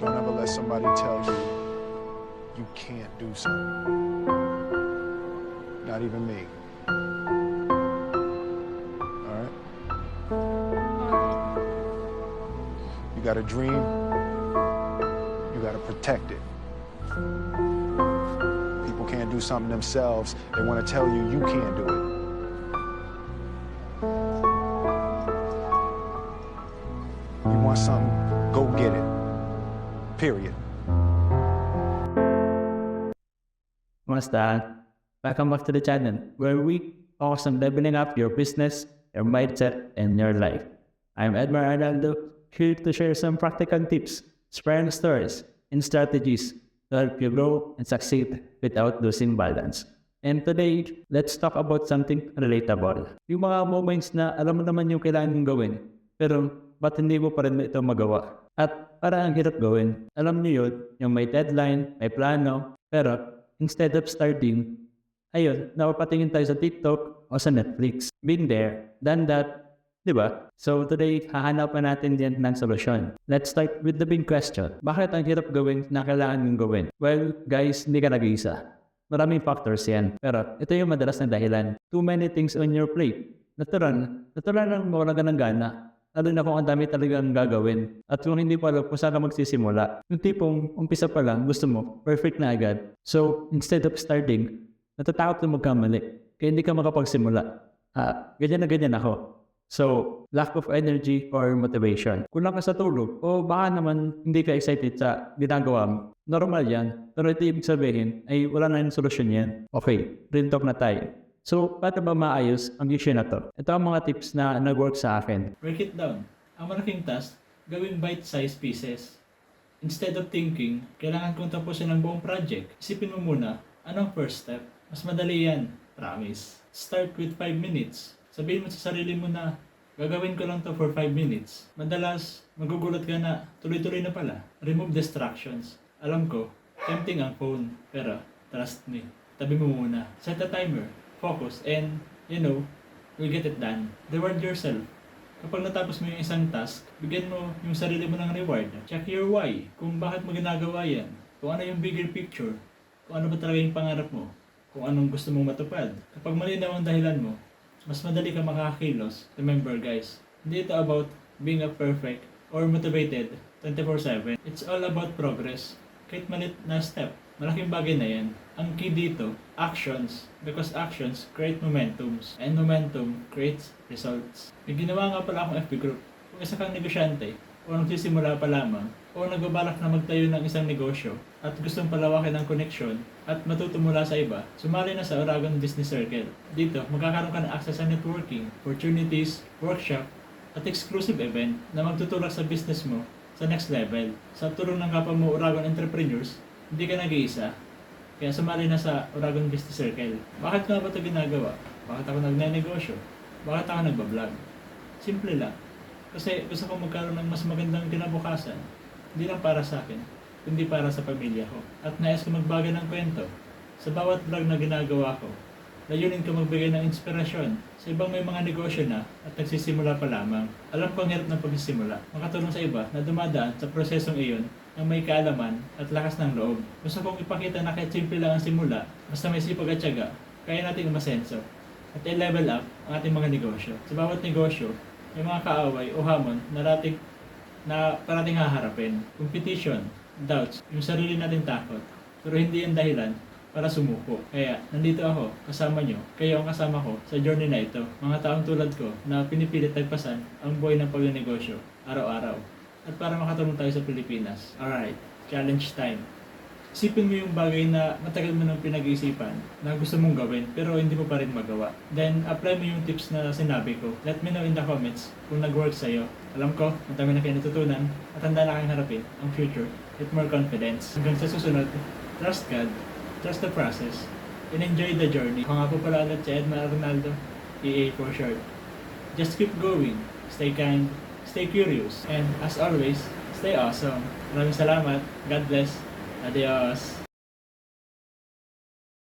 Don't ever let somebody tell you you can't do something. Not even me. All right? You got a dream, you got to protect it. People can't do something themselves, they want to tell you you can't do it. You want something, go get it. Period. Kumusta? Welcome back to the channel where we focus on leveling up your business, your mindset, and your life. I'm Edmar Arnaldo, here to share some practical tips, inspiring stories, and strategies to help you grow and succeed without losing balance. And today, let's talk about something relatable. Yung mga moments na alam mo naman yung kailangan mong gawin, pero ba't hindi mo pa rin ito magawa? At para ang hirap gawin, alam niyo yun, yung may deadline, may plano, pero instead of starting, ayun, napapatingin tayo sa TikTok o sa Netflix. Been there, done that, di ba? So today, hahanapan natin din ng solusyon. Let's start with the big question. Bakit ang hirap gawin na kailangan mong gawin? Well, guys, hindi ka nag-iisa. Maraming factors yan. Pero ito yung madalas na dahilan. Too many things on your plate. Natural, natural lang mawala ka ng gana. Lalo na kung ang dami talagang gagawin. At kung hindi pa alam kung saan ka magsisimula. Yung tipong umpisa pa lang, gusto mo, perfect na agad. So, instead of starting, natatakot na magkamali. Kaya hindi ka makapagsimula. Ah, ganyan na ganyan ako. So, lack of energy or motivation. Kulang ka sa tulog o baka naman hindi ka excited sa ginagawa mo. Normal yan. Pero ito ibig sabihin ay wala na yung solusyon yan. Okay, real talk na tayo. So, paano ba maayos ang issue na to? Ito ang mga tips na nag-work sa akin. Break it down. Ang malaking task, gawing bite-sized pieces. Instead of thinking, kailangan kong tapusin ang buong project, isipin mo muna, anong first step? Mas madali yan, promise. Start with 5 minutes. Sabihin mo sa sarili mo na, gagawin ko lang to for 5 minutes. Madalas, magugulat ka na, tuloy-tuloy na pala. Remove distractions. Alam ko, tempting ang phone, pero trust me, tabi mo muna. Set a timer, focus, and, you know, you'll get it done. Reward yourself. Kapag natapos mo yung isang task, bigyan mo yung sarili mo ng reward. Check your why, kung bakit mo ginagawa yan. Kung ano yung bigger picture. Kung ano ba talaga yung pangarap mo. Kung anong gusto mong matupad. Kapag malinaw ang dahilan mo, mas madali ka makakakilos. Remember guys, hindi ito about being a perfect or motivated 24-7. It's all about progress. Kahit malit na step, malaking bagay na yan. Ang key dito, actions. Because actions create momentums. And momentum creates results. May ginawa nga pala akong FB group. Kung isa kang negosyante, o nagsisimula pa lamang, o nagbabalak na magtayo ng isang negosyo, at gustong palawakin ang koneksyon, at matuto mula sa iba, sumali na sa Oragon Business Circle. Dito, magkakaroon ka ng access sa networking, opportunities, workshop, at exclusive event na magtutulak sa business mo sa next level. Sa tulong ng kapwa mo Oragon Entrepreneurs, hindi ka nag-iisa. Kaya sumali na sa Oragon Business Circle. Bakit nga ba ito ginagawa? Bakit ako nagnenegosyo? Bakit ako nagbablog? Simple lang. Kasi gusto ko magkaroon ng mas magandang kinabukasan. Hindi lang para sa akin, kundi para sa pamilya ko. At nais ko magbago ng kwento. Sa bawat vlog na ginagawa ko, layunin ko magbigay ng inspirasyon sa ibang may mga negosyo na at nagsisimula pa lamang. Alam ko ang hirap ng pagsisimula. Makatulong sa iba na dumadaan sa prosesong iyon ng may kaalaman at lakas ng loob. Gusto kong ipakita na kahit simple lang ang simula, basta may sipag at tiyaga, kaya natin umasenso at i-level up ang ating mga negosyo. Sa bawat negosyo, may mga kaaway o hamon na rating na parating haharapin. Competition, doubts, yung sarili nating takot. Pero hindi yan dahilan para sumuko. Kaya, nandito ako, kasama nyo, kayo ang kasama ko sa journey na ito. Mga taong tulad ko na pinipilit tagpasan ang buhay ng pagnegosyo, araw-araw. At para makatulong tayo sa Pilipinas. Alright, challenge time. Isipin mo yung bagay na matagal mo nang pinag-iisipan na gusto mong gawin pero hindi mo pa rin magawa. Then, apply mo yung tips na sinabi ko. Let me know in the comments kung nag-work sa'yo. Alam ko, matami na kayo natutunan at handa na kayong harapin ang future with more confidence. Hanggang sa susunod, trust God, trust the process, and enjoy the journey. Ako nga po pala ulit si Edmar Arnaldo, EA for short. Just keep going, stay kind, stay curious, and as always, stay awesome. Maraming salamat. God bless. Adios.